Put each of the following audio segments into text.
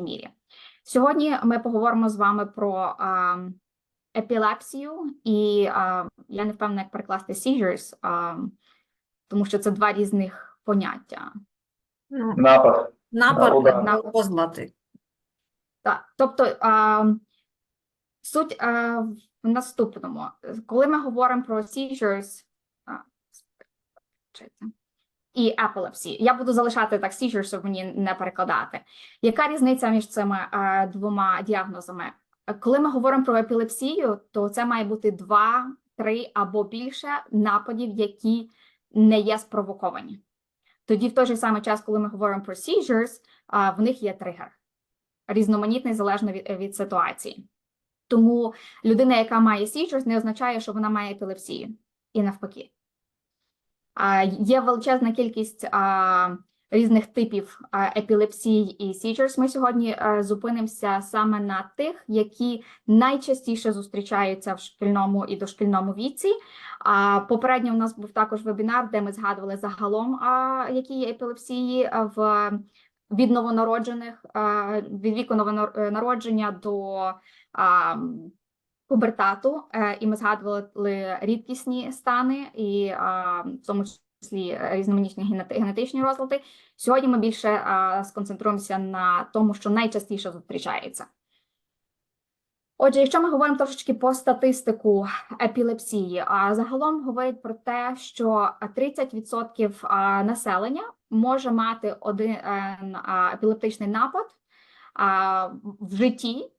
мірі. Сьогодні ми поговоримо з вами про а, епілепсію, і а, я не впевнена, як перекласти seizures, а, тому що це два різних поняття. Ну, Напад. напад на позлати. Так, тобто а, суть а, в наступному. Коли ми говоримо про seizures а, і epilepsy, я буду залишати так seizures, щоб мені не перекладати. Яка різниця між цими а, двома діагнозами? Коли ми говоримо про епілепсію, то це має бути два, три або більше нападів, які не є спровоковані. Тоді, в той же самий час, коли ми говоримо про seizures, а, в них є тригер різноманітний залежно від, від ситуації. Тому людина, яка має seizures, не означає, що вона має епілепсію, і навпаки. Є величезна кількість різних типів а, епілепсій і seizures. Ми сьогодні зупинимося саме на тих, які найчастіше зустрічаються в шкільному і дошкільному віці. Попередньо у нас був також вебінар, де ми згадували загалом, які є епілепсії в від новонароджених, від віку новонародження до пубертату, е, і ми згадували рідкісні стани, і а, в тому числі різноманітні генети- генетичні розлади. Сьогодні ми більше сконцентруємося на тому, що найчастіше зустрічається. Отже, якщо ми говоримо трошечки по статистику епілепсії, а загалом говорять про те, що 30% населення може мати один е, епілептичний напад в житті,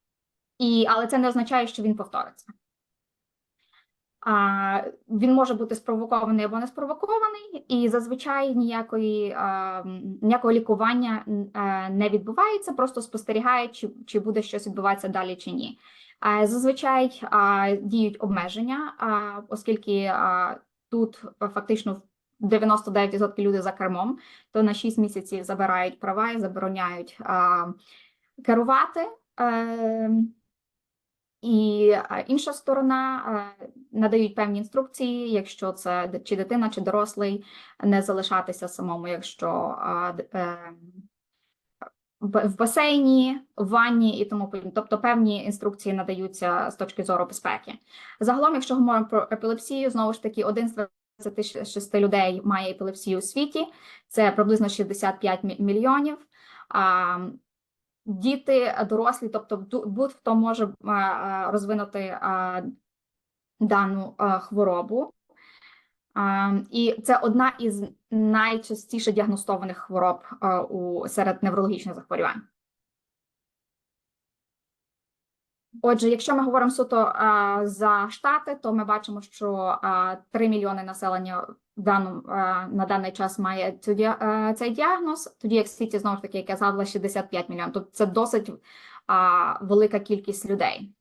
і, але це не означає, що він повториться. А, він може бути спровокований або не спровокований, і зазвичай ніякої, а, ніякого лікування е, не відбувається, просто спостерігають, чи, чи буде щось відбуватися далі чи ні. А, Зазвичай а, діють обмеження, а, оскільки а, тут а, фактично 99% люди за кермом, то на 6 місяців забирають права і забороняють а, керувати. Е, і інша сторона е, надають певні інструкції, якщо це чи дитина, чи дорослий, не залишатися самому, якщо е, в басейні, в ванні і тому подібне. Тобто певні інструкції надаються з точки зору безпеки. Загалом, якщо говоримо про епілепсію, знову ж таки, один з 26 людей має епілепсію у світі, це приблизно 65 мільйонів. Діти, дорослі, тобто будь-хто може а, а, розвинути дану хворобу. І це одна із найчастіше діагностованих хвороб у серед неврологічних захворювань. Отже, якщо ми говоримо суто за штати, то ми бачимо, що а, 3 мільйони населення даному, на даний час має цю, діа- цей діагноз, тоді як світі, знову ж таки, я згадувала, 65 мільйонів. Тобто це досить а, велика кількість людей.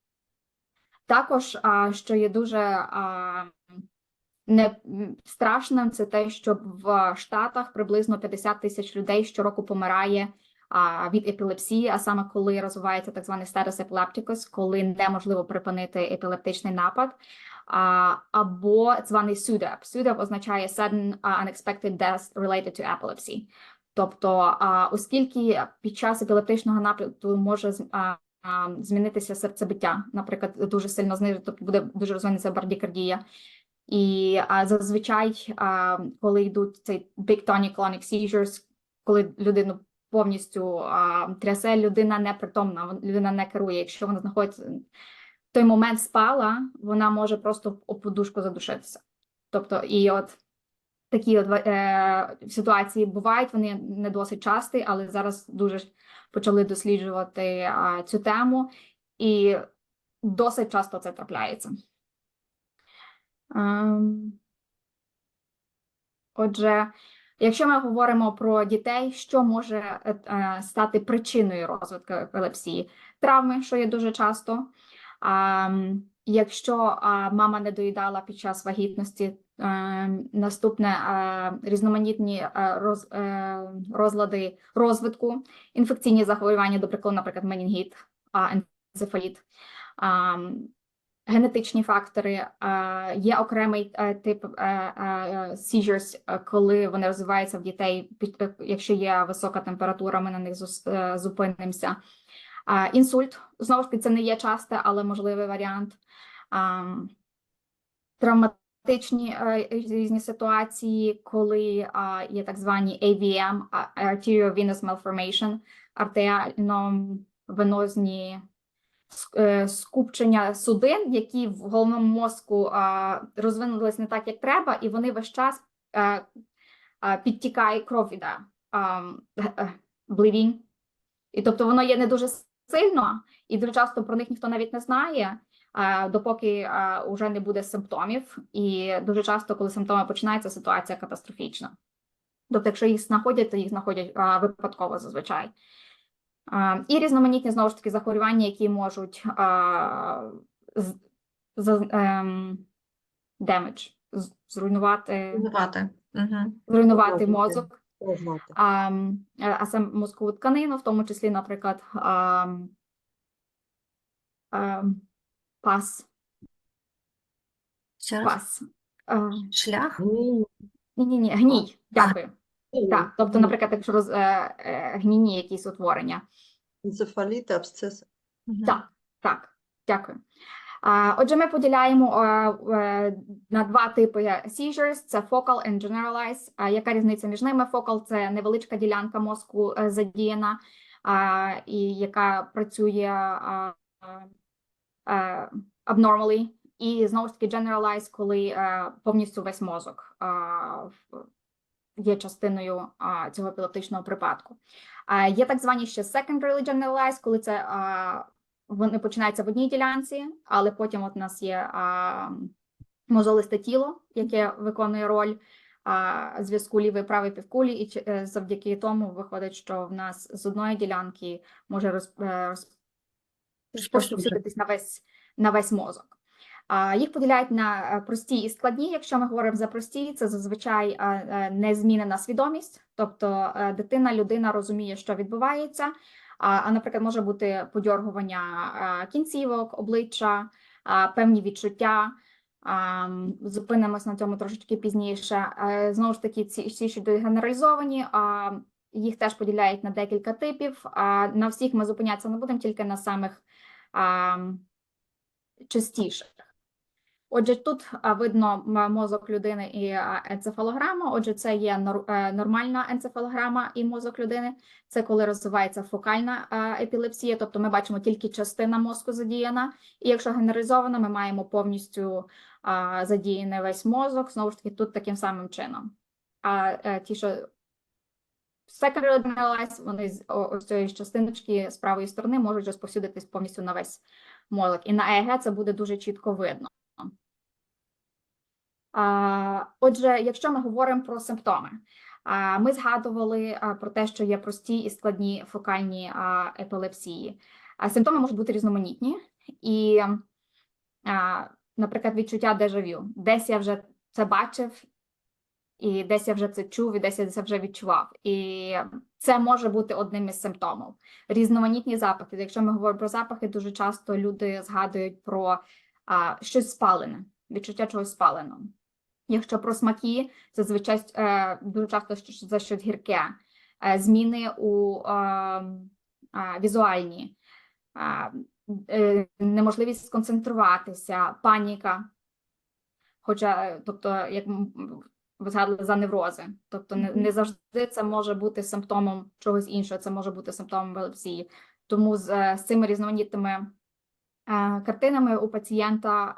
Також, а, що є дуже а, не страшним, це те, що в Штатах приблизно 50 тисяч людей щороку помирає а, від епілепсії, а саме коли розвивається так званий статус epilepticus, коли неможливо припинити епілептичний напад, або званий SUDEP. SUDEP означає sudden unexpected death related to epilepsy. Тобто, оскільки під час епілептичного нападу може змінитися серцебиття, наприклад, дуже сильно знижити, тобто буде дуже розвинутися бардікардія. І зазвичай, коли йдуть цей big tonic clonic seizures, коли людину повністю трясе, людина непритомна, людина не керує. Якщо вона знаходиться той момент спала, вона може просто об подушку задушитися. Тобто, і от такі от е, ситуації бувають, вони не досить часті, але зараз дуже почали досліджувати а, цю тему, і досить часто це трапляється. Ем, Отже, якщо ми говоримо про дітей, що може е, е, стати причиною розвитку епілепсії? Травми, що є дуже часто. Якщо мама не доїдала під час вагітності, е, наступне різноманітні е, роз, е, розлади розвитку, інфекційні захворювання, до прикладу, наприклад, менінгіт, енцефаліт. Генетичні фактори є окремий тип seizures, коли вони розвиваються в дітей, якщо є висока температура, ми на них зупинимося. Інсульт, знову ж таки, це не є часте, але можливий варіант. Травматичні е, різні ситуації, коли є так звані AVM, Arteriovenous Malformation, артеріально-венозні е, скупчення судин, які в головному мозку розвинулись не так, як треба, і вони весь час е, підтікає кров іде, а. І тобто воно є не дуже сильно, і дуже часто про них ніхто навіть не знає, допоки а, уже не буде симптомів. І дуже часто, коли симптоми починаються, ситуація катастрофічна. Тобто, якщо їх знаходять, то їх знаходять випадково зазвичай. І різноманітні знову ж таки захворювання, які можуть а, з, з, ем, damage, з- зруйнувати, Угу. зруйнувати Мозок. А, е, а саме мозкову тканину, в тому числі, наприклад, а, а, пас, Ще раз. пас. А, Шлях. Ні, Ні-ні-ні, гній, дякую. Так, тобто, наприклад, якщо роз, е, е, гнійні якісь утворення. Енцефаліти, абсцеси. Так, так, дякую. Отже, ми поділяємо е, е, на два типи seizures. Це focal and generalized. Яка різниця між ними? Focal – це невеличка ділянка мозку е, задіяна, і яка працює abnormally. І знову ж таки generalized, коли повністю весь мозок є частиною цього епілептичного припадку. Є так звані ще secondarily generalized, коли це вони починаються в одній ділянці, але потім от у нас є а, мозолисте тіло, яке виконує роль а, зв'язку лівої правої півкулі, і е, завдяки тому виходить, що в нас з одної ділянки може роз, е, роз, розповсюдитись на весь, на весь мозок. Їх поділяють на е, прості і складні. Якщо ми говоримо за прості, це зазвичай незмінена свідомість, тобто дитина, людина розуміє, що відбувається. А, наприклад, може бути подьоргування кінцівок, обличчя, певні відчуття. Зупинимось на цьому трошечки пізніше. Е, Знову ж таки, ці, ці що генералізовані, їх теж поділяють на декілька типів. На всіх ми зупинятися не будемо, тільки на самих частіших. Отже, тут видно мозок людини і енцефалограма. Отже, це є е, нормальна енцефалограма і мозок людини. Це коли розвивається фокальна епілепсія, тобто ми бачимо тільки частина мозку задіяна. І якщо генералізована, ми маємо повністю задіяний весь мозок. Знову ж таки, тут таким самим чином. А е, ті, що secondary generalized, вони з цієї частиночки з правої сторони можуть розповсюдитись повністю на весь мозок. І на ЕЕГ це буде дуже чітко видно. Отже, якщо ми говоримо про симптоми, ми згадували про те, що є прості і складні фокальні епілепсії. Симптоми можуть бути різноманітні, і, наприклад, відчуття дежавю. Десь я вже це бачив, і десь я вже це чув, і десь я це вже відчував. І це може бути одним із симптомів. Різноманітні запахи. Якщо ми говоримо про запахи, дуже часто люди згадують про щось спалене, відчуття чогось спаленого. Якщо про смаки, зазвичай е, дуже часто за щось гірке, е, зміни у е, візуальні, неможливість сконцентруватися, паніка. Хоча, тобто, як ви згадували за неврози, тобто не, не завжди це може бути симптомом чогось іншого, це може бути симптомом епілепсії. Тому з, з цими різноманітними картинами у пацієнта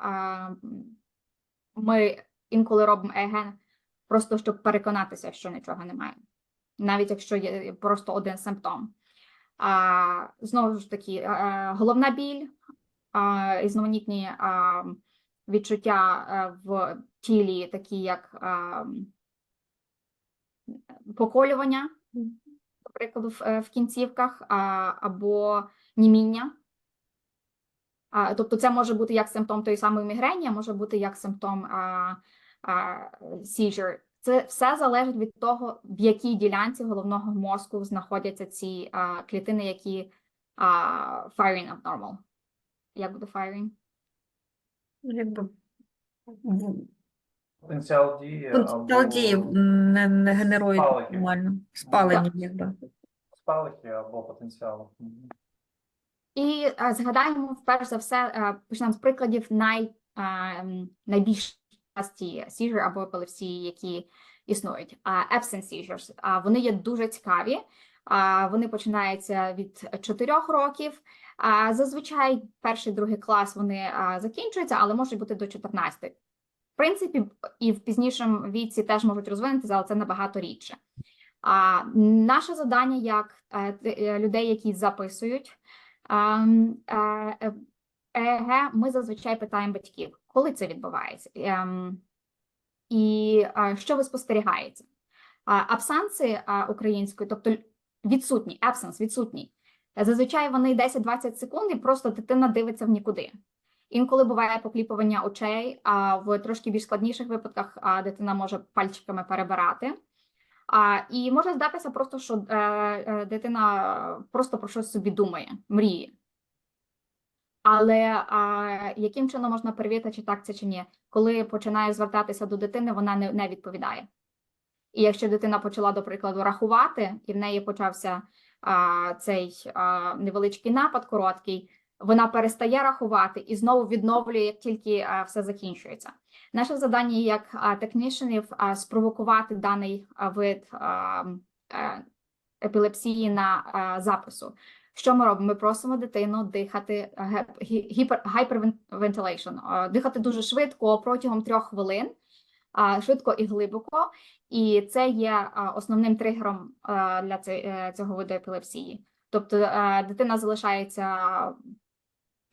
ми інколи робимо ЕГ просто щоб переконатися, що нічого немає, навіть якщо є просто один симптом. А, знову ж таки, е, головна біль, а, різноманітні відчуття е, в тілі, такі як а, поколювання, до прикладу, в, е, в кінцівках, а, або німіння. А, тобто це може бути як симптом тої самої мігрені, а може бути як симптом а, seizure. Це все залежить від того, в якій ділянці головного мозку знаходяться ці а, клітини, які а, firing abnormal. Як буде firing? Якби Потенціал дії потенціал дії не, не генерує спалахи. нормально. Спалення, якби. спалахи або потенціал. І е, згадаємо, перш за все, е, почнемо з прикладів най, м, найбільш часті seizure або епілепсії, які існують. А absence seizures, а вони є дуже цікаві. А вони починаються від 4 років. А зазвичай перший, другий клас вони закінчуються, але можуть бути до 14. В принципі, і в пізнішому віці теж можуть розвинутися, але це набагато рідше. А наше завдання як е, е, людей, які записують ем, е, ЕЕГ, ми зазвичай питаємо батьків, коли це відбувається, Ем, і що ви спостерігаєте. Абсанси а, українською, тобто відсутні, absence, відсутній. Зазвичай вони 10-20 секунд, і просто дитина дивиться в нікуди. Інколи буває покліпування очей, а в трошки більш складніших випадках дитина може пальчиками перебирати. А, і може здатися просто, що е, е, дитина просто про щось собі думає, мріє. Але а, яким чином можна перевірити, чи так це чи ні? Коли починає звертатися до дитини, вона не, не відповідає. І якщо дитина почала, до прикладу, рахувати, і в неї почався а, цей а, невеличкий напад короткий, вона перестає рахувати і знову відновлює, як тільки а, все закінчується. Наше завдання як технішенів спровокувати даний вид а, е, епілепсії на а, запису. Що ми робимо? Ми просимо дитину дихати а, гіпер hyperventilation, дихати дуже швидко протягом трьох хвилин, швидко і глибоко. І це є основним тригером для е, цього виду епілепсії. Тобто е, дитина залишається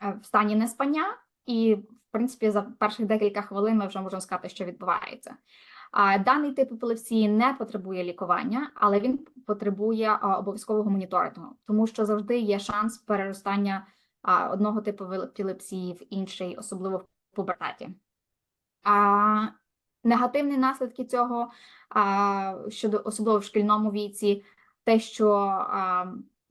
е, в стані неспання, і, в принципі, за перших декілька хвилин ми вже можемо сказати, що відбувається. Даний тип епілепсії не потребує лікування, але він потребує обов'язкового моніторингу, тому що завжди є шанс переростання одного типу епілепсії в інший, особливо в пубертаті. Негативні наслідки цього щодо особливо в шкільному віці, те, що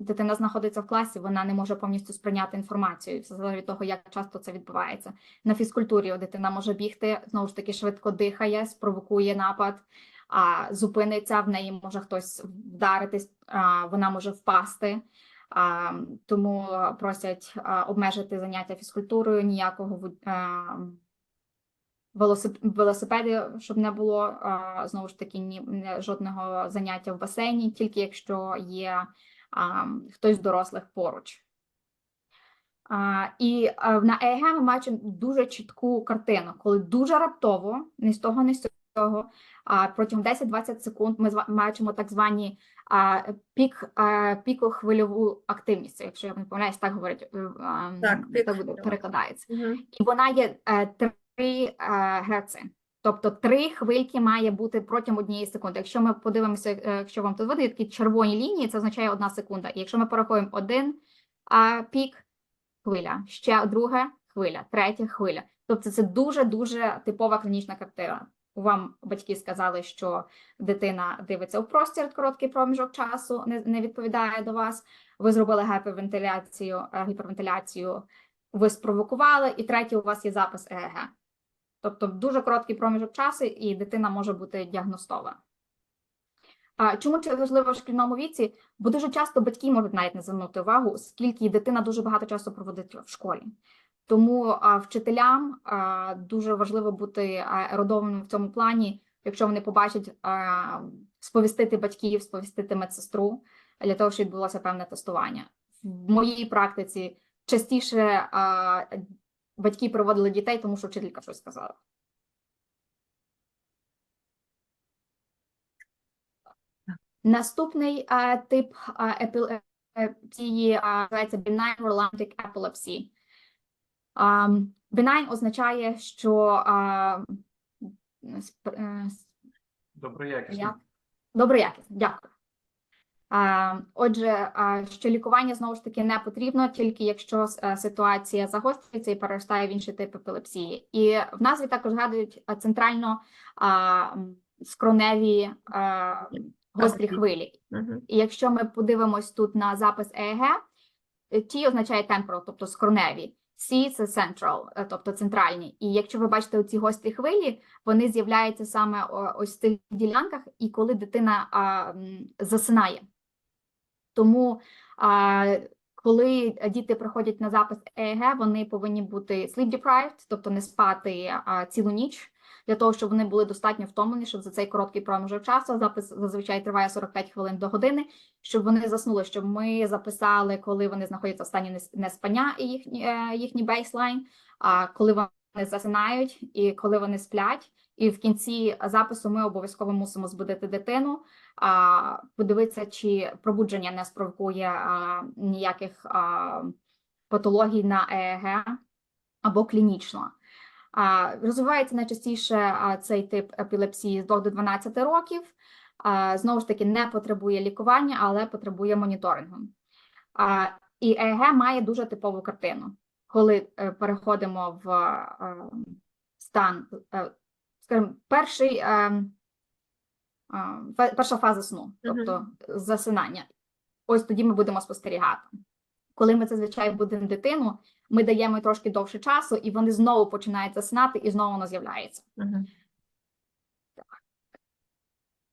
дитина знаходиться в класі, вона не може повністю сприйняти інформацію. Все залежить від того, як часто це відбувається. На фізкультурі дитина може бігти, знову ж таки швидко дихає, спровокує напад, а зупиниться, в неї може хтось вдаритись, а, вона може впасти. А, тому просять а, обмежити заняття фізкультурою, ніякого а, велосип- велосипедів, щоб не було а, знову ж таки ні жодного заняття в басейні, тільки якщо є а, хтось з дорослих поруч. А, і а, на ЕЕГ ми бачимо дуже чітку картину, коли дуже раптово, ні з того, ні з цього, а, протягом 10-20 секунд ми бачимо так звані а, пік, а, пікохвильову активність, якщо я не помиляюсь, так говорять, е, а, Так, так буде перекладається Мгм. і вона є е, 3 е, герци. Тобто три хвильки має бути протягом однієї секунди. Якщо ми подивимося, е, якщо вам тут видно, такі червоні лінії, це означає одна секунда. І якщо ми порахуємо один а, пік, хвиля, ще друга хвиля, третя хвиля. Тобто це дуже дуже типова клінічна картина. Вам батьки сказали, що дитина дивиться у простір короткий проміжок часу, не, не відповідає до вас. Ви зробили гіпервентиляцію, е, гіпервентиляцію ви спровокували, і третє, у вас є запис ЕЕГ. Тобто дуже короткий проміжок часу, і дитина може бути діагностована. А чому це важливо в шкільному віці? Бо дуже часто батьки можуть навіть не звернути увагу, оскільки дитина дуже багато часу проводить в школі. Тому а, вчителям а, дуже важливо бути а, ерудованими в цьому плані, якщо вони побачать а, сповістити батьків, сповістити медсестру для того, щоб відбулося певне тестування. В моїй практиці частіше а, батьки проводили дітей, тому що вчителька щось сказала. Наступний а, тип а, епіл- епілепсії а, називається benign rolantic epilepsy. А, benign означає, що а, сп- е, Доброякісно. як? Дякую. Отже, що лікування знову ж таки не потрібно, тільки якщо е, ситуація загострюється і переростає в інший тип епілепсії. І в назві також згадують центрально скроневі гострі хвилі. І якщо ми подивимось тут на запис ЕЕГ, е, T означає temporal, тобто скроневі. C – це central, е, тобто центральні. І якщо ви бачите оці гострі хвилі, вони з'являються саме ось в цих ділянках, і коли дитина а, засинає. Тому а, коли діти приходять на запис ЕЕГ, вони повинні бути sleep deprived, тобто не спати а, цілу ніч, для того, щоб вони були достатньо втомлені, щоб за цей короткий проміжок часу запис зазвичай триває 45 хвилин до години, щоб вони заснули, щоб ми записали, коли вони знаходяться в стані нес- неспання і їхні, е, їхній бейслайн, а коли вони засинають і коли вони сплять. І в кінці запису ми обов'язково мусимо збудити дитину, а, подивитися, чи пробудження не спровокує а, ніяких а, патологій на ЕЕГ або клінічно. А, розвивається найчастіше цей тип епілепсії з 2 до 12 років. А, знову ж таки, не потребує лікування, але потребує моніторингу. А, і ЕЕГ має дуже типову картину, коли е, переходимо в е, стан, е, скажімо, перший. перша фаза сну, тобто засинання. Ось тоді ми будемо спостерігати. Коли ми зазвичай будемо дитину, ми даємо трошки довше часу, і вони знову починають засинати, і знову воно з'являється.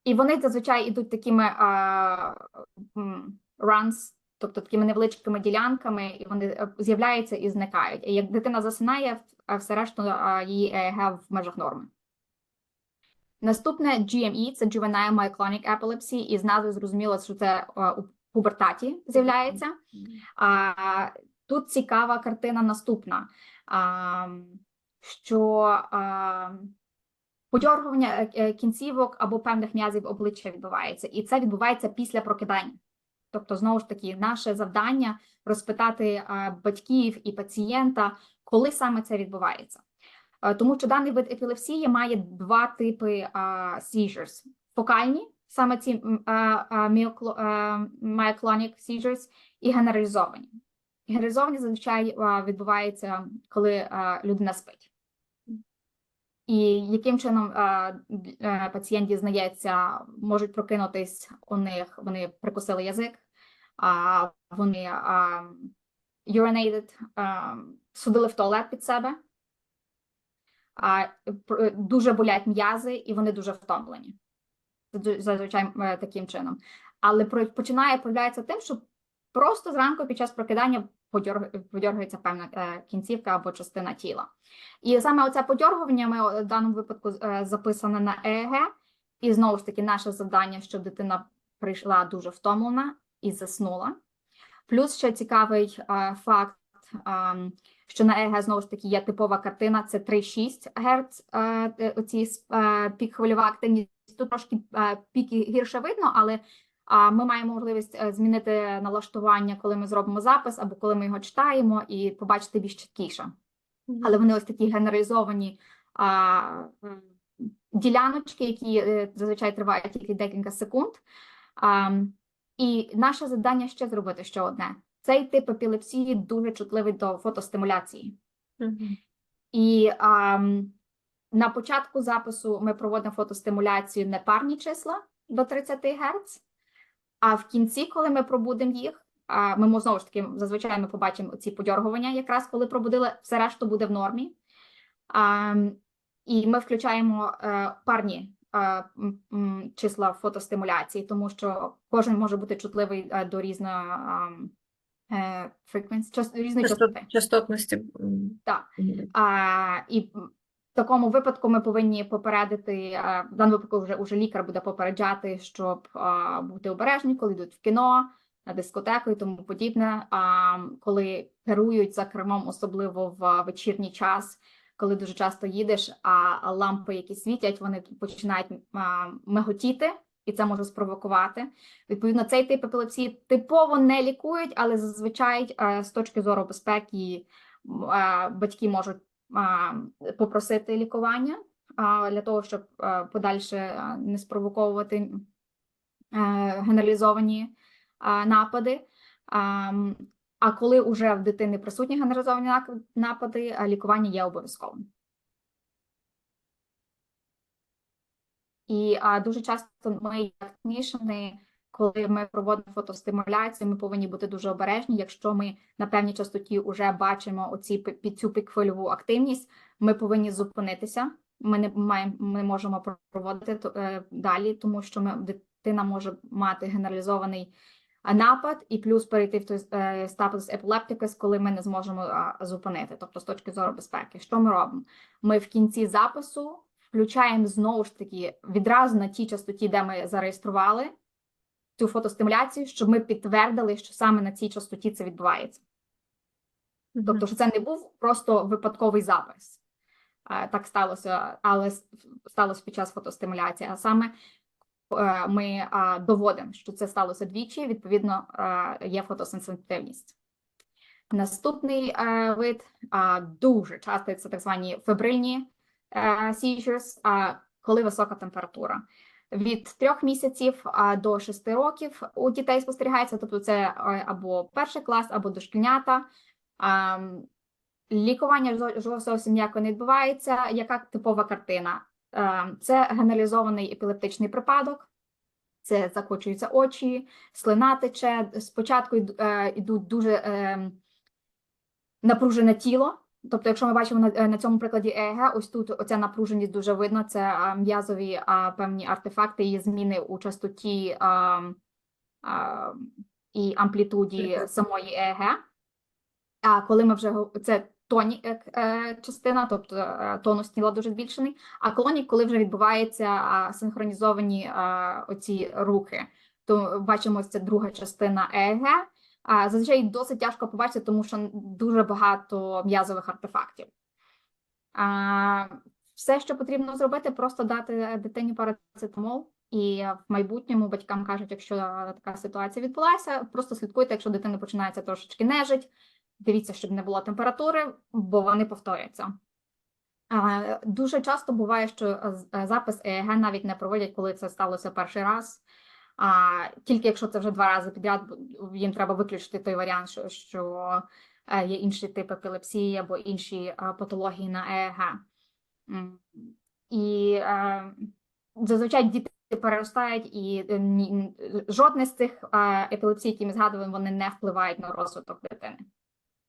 І вони зазвичай йдуть такими м, runs, тобто такими невеличкими ділянками, і вони е, з'являються і зникають. І як дитина засинає, все решту її ЕЕГ в межах норми. Наступне GME – це Juvenile Myoclonic Epilepsy, і з назви зрозуміло, що це у пубертаті з'являється. А, тут цікава картина наступна, що а, подьоргування е, е, кінцівок або певних м'язів обличчя відбувається, і це відбувається після прокидання. Тобто, знову ж таки, наше завдання розпитати батьків і пацієнта, коли саме це відбувається. Е, Тому що даний вид епілепсії має два типи а, seizures. фокальні, саме ці myoclonic seizures, і генералізовані. Генералізовані зазвичай відбуваються, коли людина спить. І яким чином а, е, пацієнт дізнається, можуть прокинутись у них, вони прикусили язик, а, вони а, urinated, судили в туалет під себе, а, дуже болять м'язи, і вони дуже втомлені. Зазвичай е, таким чином. Але починає проявлятися тим, що просто зранку під час прокидання подьорг- подьоргується певна е, кінцівка або частина тіла. І саме оце подьоргування ми в даному випадку е, записане на ЕЕГ, і знову ж таки наше завдання, щоб дитина прийшла дуже втомлена і заснула. Плюс ще цікавий е, факт, ем, що на ЕЕГ знову ж таки є типова картина, це 3,6 Гц, е, е, оці е, пік хвильова активність. Тут трошки е, піки гірше видно, але а ми маємо можливість е, змінити налаштування, коли ми зробимо запис, або коли ми його читаємо, і побачити більш чіткіше. Але вони ось такі генералізовані а, діляночки, які е, зазвичай тривають тільки декілька секунд. А, і наше завдання ще зробити ще одне. Цей тип епілепсії дуже чутливий до фотостимуляції. І ам, на початку запису ми проводимо фотостимуляцію непарні числа до 30 Гц, а в кінці, коли ми пробудемо їх, а, ми знову ж таки зазвичай ми побачимо ці подьоргування, якраз коли пробудили, все решту буде в нормі. А, і ми включаємо е, парні е, числа фотостимуляції, тому що кожен може бути чутливий е, до різної час- різної частоти. Частотності. Так. А, і в такому випадку ми повинні попередити, в даному випадку вже, уже лікар буде попереджати, щоб бути обережні, коли йдуть в кіно, на дискотеку і тому подібне. А, коли керують за кермом, особливо в вечірній час, коли дуже часто їдеш, а лампи, які світять, вони починають миготіти. І це може спровокувати. Відповідно, цей тип епілепсії типово не лікують, але зазвичай е, з точки зору безпеки е, батьки можуть попросити лікування для того, щоб подальше не спровоковувати е, генералізовані напади. А, коли вже в дитини присутні генералізовані напади, лікування є обов'язковим. І дуже часто ми, як технічні, коли ми проводимо фотостимуляцію, ми повинні бути дуже обережні. Якщо ми на певній частоті вже бачимо оці під цю пікхвильову активність, ми повинні зупинитися. Ми не маємо, ми можемо проводити е, далі, тому що ми, дитина може мати генералізований напад, і плюс перейти в той е, статус епілептикус, коли ми не зможемо а, зупинити, тобто з точки зору безпеки. Що ми робимо? Ми в кінці запису включаємо знову ж таки відразу на тій частоті, де ми зареєстрували цю фотостимуляцію, щоб ми підтвердили, що саме на цій частоті це відбувається. Тобто, що це не був просто випадковий запис. Е, Так сталося, але сталося під час фотостимуляції. А саме е, ми доводимо, що це сталося двічі, відповідно, е, є фотосенситивність. Наступний е, вид дуже часто це так звані фебрильні е, seizures, коли висока температура. Від трьох місяців до шести років у дітей спостерігається, тобто це або перший клас, або дошкільнята. Лікування зо- зо- зовсім ніяко не відбувається. Яка типова картина? Це генералізований епілептичний припадок, це закочуються очі, слина тече. Спочатку е, йдуть дуже е, напружене тіло. Тобто, якщо ми бачимо на, е, на цьому прикладі ЕЕГ, ось тут оця напруженість дуже видно. Це а, м'язові певні артефакти і зміни у частоті а, а, і амплітуді самої ЕЕГ. А коли ми вже це тоні е, е, частина, тобто е, тонус тіла дуже збільшений. А колонік, коли вже відбуваються синхронізовані оці рухи, то бачимо це друга частина ЕЕГ. А, зазвичай досить тяжко побачити, тому що дуже багато м'язових артефактів. А, все, що потрібно зробити, просто дати дитині парацетамол. І в майбутньому батькам кажуть, якщо така ситуація відбулася, просто слідкуйте, якщо дитина починається трошечки нежить, дивіться, щоб не було температури, бо вони повторяться. Дуже часто буває, що запис ЕЕГ навіть не проводять, коли це сталося перший раз. А тільки якщо це вже два рази підряд, їм треба виключити той варіант, що, що е, є інший тип епілепсії або інші е, патології на ЕЕГ. І е, зазвичай діти переростають, і жодне з цих епілепсій, які ми згадуємо, вони не впливають на розвиток дитини.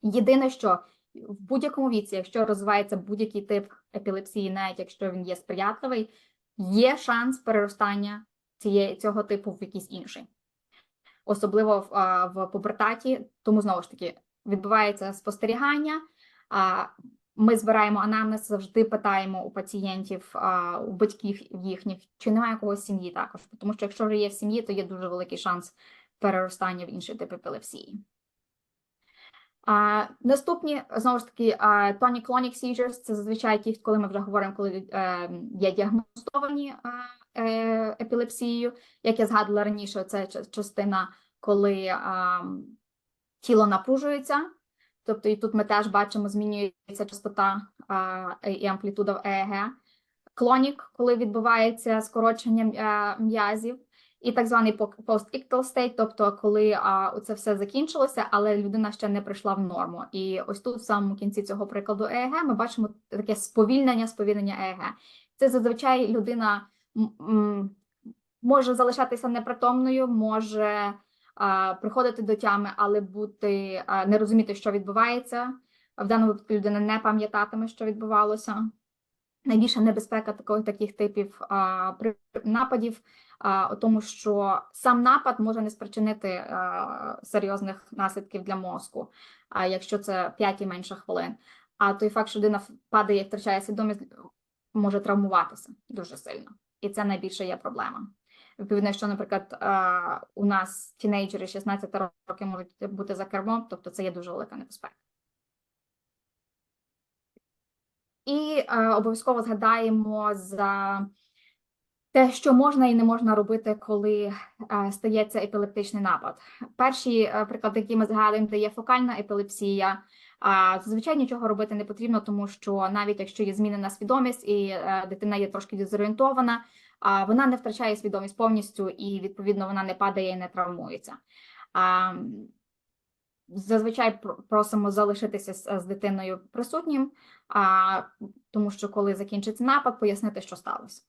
Єдине, що в будь-якому віці, якщо розвивається будь-який тип епілепсії, навіть якщо він є сприятливий, є шанс переростання цієї, цього типу в якийсь інший. Особливо в, в пубертаті, тому знову ж таки відбувається спостерігання. Ми збираємо анамнез, завжди питаємо у пацієнтів, у батьків їхніх, чи немає когось сім'ї також. Тому що якщо вже є в сім'ї, то є дуже великий шанс переростання в інший тип епілепсії. А, наступні знову ж таки tonic-clonic seizures – це зазвичай ті, коли ми вже говоримо, коли е, є діагностовані епілепсією. Як я згадувала раніше, це частина, коли а, тіло напружується. Тобто, і тут ми теж бачимо, змінюється частота а, і амплітуда в ЕЕГ. Клонік, коли відбувається скорочення м'язів, і так званий post-ictal state, тобто коли а, це все закінчилося, але людина ще не прийшла в норму. І ось тут, в самому кінці цього прикладу ЕЕГ, ми бачимо таке сповільнення, сповільнення ЕЕГ. Це зазвичай людина може залишатися непритомною, може а, приходити до тями, але бути а, не розуміти, що відбувається. В даному випадку людина не пам'ятатиме, що відбувалося. Найбільша небезпека таких таких типів а, нападів а, у тому, що сам напад може не спричинити а, серйозних наслідків для мозку, а якщо це 5 і менше хвилин. А той факт, що людина падає і втрачає свідомість, може травмуватися дуже сильно, і це найбільше є проблема. Відповідно, якщо, наприклад, у нас тінейджери 16 років можуть бути за кермом, тобто це є дуже велика небезпека. І е, обов'язково згадаємо за те, що можна і не можна робити, коли е, стається епілептичний напад. Перші е, приклади, які ми згадуємо, де є фокальна епілепсія. А зазвичай нічого робити не потрібно, тому що навіть якщо є змінена свідомість і е, дитина є трошки дезорієнтована, вона не втрачає свідомість повністю і відповідно вона не падає і не травмується. Зазвичай просимо залишитися з, дитиною присутнім, тому що коли закінчиться напад, пояснити, що сталося.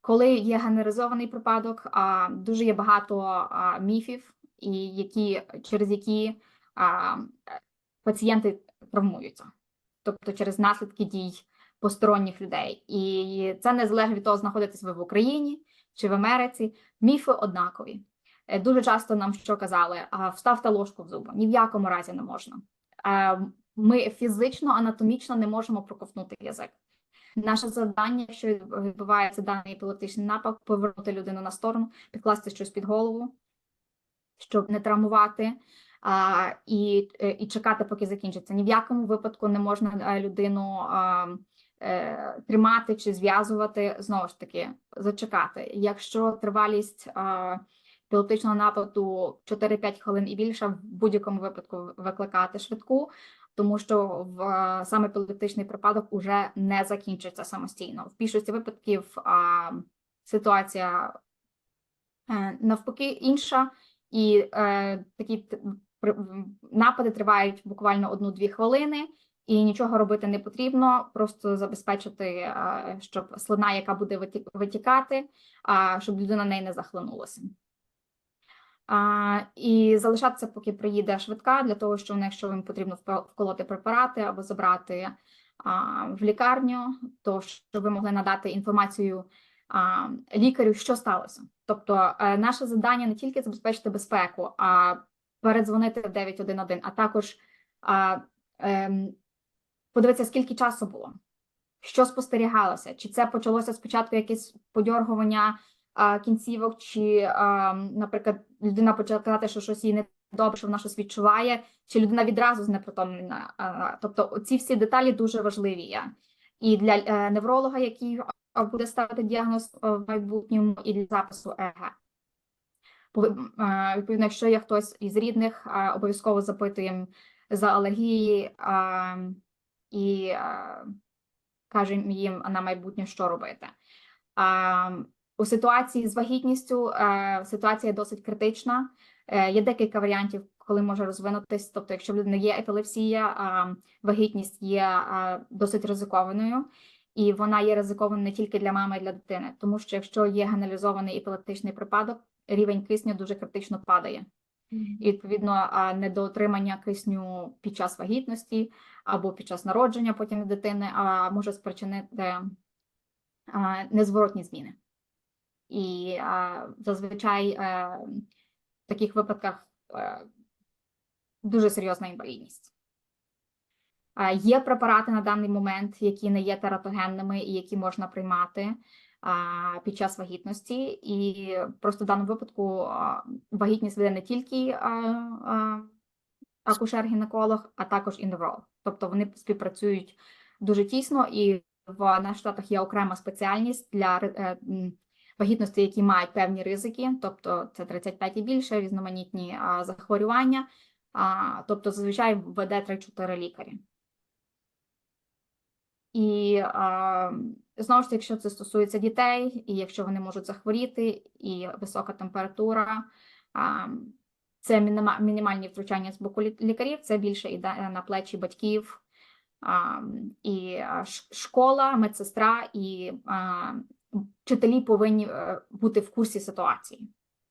Коли є генералізований припадок, дуже є багато міфів, і які, через які пацієнти травмуються, тобто через наслідки дій посторонніх людей. І це не залежить від того, знаходитесь ви в Україні чи в Америці. Міфи однакові. Е, Дуже часто нам що казали: а, вставте ложку в зуби. Ні в якому разі не можна. Е, Ми фізично, анатомічно не можемо проковтнути язик. Наше завдання, якщо відбувається даний епілептичний напад, повернути людину на сторону, підкласти щось під голову, щоб не травмувати, а, і, е, і чекати, поки закінчиться. Ні в якому випадку не можна е, людину а, е, тримати чи зв'язувати. Знову ж таки, зачекати. Якщо тривалість а, епілептичного нападу 4-5 хвилин і більше, в будь-якому випадку викликати швидку, тому що в е, саме епілептичний припадок уже не закінчиться самостійно. В більшості випадків а, ситуація навпаки інша, і е, такі напади тривають буквально одну-дві хвилини, і нічого робити не потрібно, просто забезпечити, щоб слина, яка буде витікати, щоб людина неї не захлинулася. І залишатися, поки приїде швидка, для того, що якщо їм потрібно вколоти препарати або забрати в лікарню, то щоб ви могли надати інформацію а, лікарю, що сталося. Тобто, е, наше завдання не тільки забезпечити безпеку, а передзвонити в 911, а також а, ем, подивитися, скільки часу було, що спостерігалося, чи це почалося спочатку якесь подьоргування а, кінцівок, чи, а, наприклад, людина почала казати, що щось їй не добре, що вона щось відчуває, чи людина відразу знепритомлена. А, Тобто, ці всі деталі дуже важливі є. І для е, невролога, який буде ставити діагноз в майбутньому, і для запису ЕГ. Пов- Відповідно, якщо є хтось із рідних, обов'язково запитуємо за алергії і кажемо їм на майбутнє, що робити. У ситуації з вагітністю ситуація досить критична. Е, Є декілька варіантів, коли може розвинутись. Тобто, якщо в людини є епілепсія, вагітність є досить ризикованою, і вона є ризикованою не тільки для мами, а й для дитини, тому що якщо є генералізований епілептичний припадок, рівень кисню дуже критично падає. І відповідно а, недоотримання кисню під час вагітності або під час народження потім дитини а, може спричинити а, незворотні зміни. І а, зазвичай е, в таких випадках е, дуже серйозна інвалідність. Е, Є препарати на даний момент, які не є тератогенними і які можна приймати а, під час вагітності, і просто в даному випадку вагітність веде не тільки акушер-гінеколог, а також і невролог. Тобто вони співпрацюють дуже тісно, і в наших штатах є окрема спеціальність для е, вагітності, які мають певні ризики, тобто це 35 і більше, різноманітні захворювання. Тобто зазвичай веде 3-4 лікарі. І знову ж таки, якщо це стосується дітей, і якщо вони можуть захворіти, і висока температура, це мінімальні втручання з боку лікарів, це більше йде на плечі батьків, і школа, медсестра і вчителі повинні е, бути в курсі ситуації.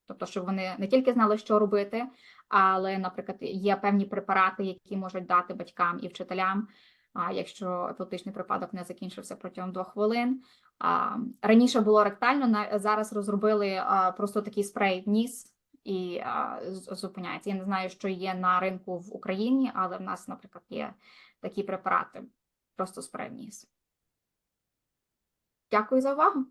Тобто, щоб вони не тільки знали, що робити, але, наприклад, є певні препарати, які можуть дати батькам і вчителям, а, якщо епілептичний припадок не закінчився протягом двох хвилин. А, раніше було ректально, зараз розробили просто такий спрей в ніс і зупиняється. Я не знаю, що є на ринку в Україні, але в нас, наприклад, є такі препарати, просто спрей в ніс. Дякую за увагу.